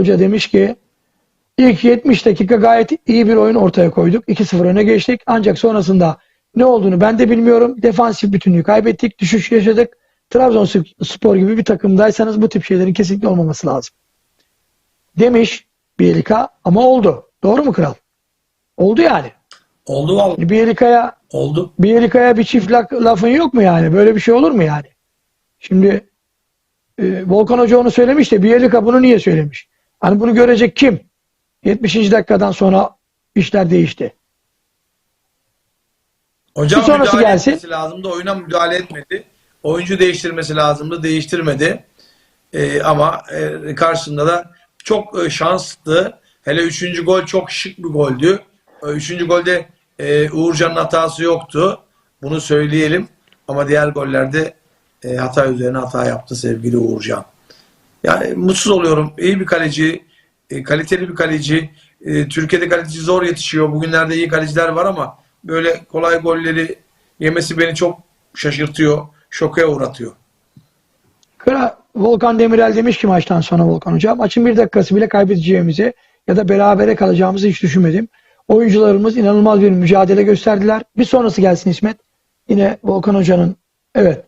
Hoca demiş ki ilk 70 dakika gayet iyi bir oyun ortaya koyduk. 2-0 öne geçtik. Ancak sonrasında ne olduğunu ben de bilmiyorum. Defansif bütünlüğü kaybettik. Düşüş yaşadık. Trabzonspor gibi bir takımdaysanız bu tip şeylerin kesinlikle olmaması lazım. Demiş Bielika ama oldu. Doğru mu kral? Oldu yani. Oldu vallahi. Bielika'ya Oldu. Bielika'ya bir çift lak- lafın yok mu yani? Böyle bir şey olur mu yani? Şimdi e, Volkan Hoca onu söylemiş de Bielika bunu niye söylemiş? Hani bunu görecek kim? 70. dakikadan sonra işler değişti. Hocam Bir sonrası müdahale gelsin. etmesi lazımdı. Oyuna müdahale etmedi. Oyuncu değiştirmesi lazımdı. Değiştirmedi. Ee, ama e, karşısında da çok e, şanslı. Hele üçüncü gol çok şık bir goldü. E, Üçüncü golde e, Uğurcan'ın hatası yoktu. Bunu söyleyelim. Ama diğer gollerde e, hata üzerine hata yaptı sevgili Uğurcan. Yani mutsuz oluyorum. İyi bir kaleci, e, kaliteli bir kaleci. E, Türkiye'de kaleci zor yetişiyor. Bugünlerde iyi kaleciler var ama böyle kolay golleri yemesi beni çok şaşırtıyor, şoka uğratıyor. Kra Volkan Demirel demiş ki maçtan sonra Volkan Hoca maçın bir dakikası bile kaybedeceğimizi ya da berabere kalacağımızı hiç düşünmedim. Oyuncularımız inanılmaz bir mücadele gösterdiler. Bir sonrası gelsin İsmet. Yine Volkan Hoca'nın evet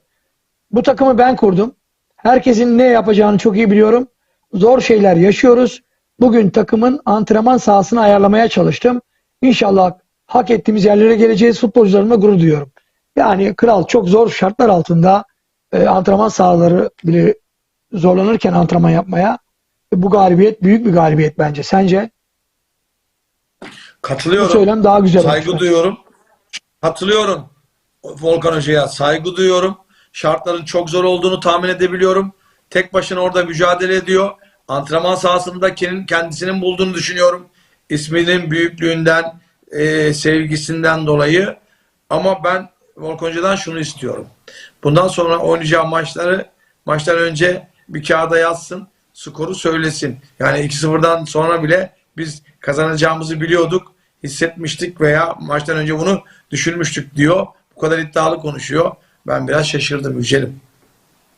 bu takımı ben kurdum. Herkesin ne yapacağını çok iyi biliyorum. Zor şeyler yaşıyoruz. Bugün takımın antrenman sahasını ayarlamaya çalıştım. İnşallah hak ettiğimiz yerlere geleceğiz. Futbolcularımla gurur duyuyorum. Yani kral çok zor şartlar altında e, antrenman sahaları bile zorlanırken antrenman yapmaya e, bu galibiyet büyük bir galibiyet bence. Sence? Bu Katılıyorum. söylem daha güzel. Saygı olmuş. duyuyorum. Katılıyorum Volkan Hoca'ya. Saygı duyuyorum. Şartların çok zor olduğunu tahmin edebiliyorum. Tek başına orada mücadele ediyor. Antrenman sahasında kendisinin bulduğunu düşünüyorum. İsminin büyüklüğünden, e, sevgisinden dolayı. Ama ben Volkan Hoca'dan şunu istiyorum. Bundan sonra oynayacağı maçları maçtan önce bir kağıda yazsın. Skoru söylesin. Yani 2-0'dan sonra bile biz kazanacağımızı biliyorduk. Hissetmiştik veya maçtan önce bunu düşünmüştük diyor. Bu kadar iddialı konuşuyor. Ben biraz şaşırdım Yücel'im.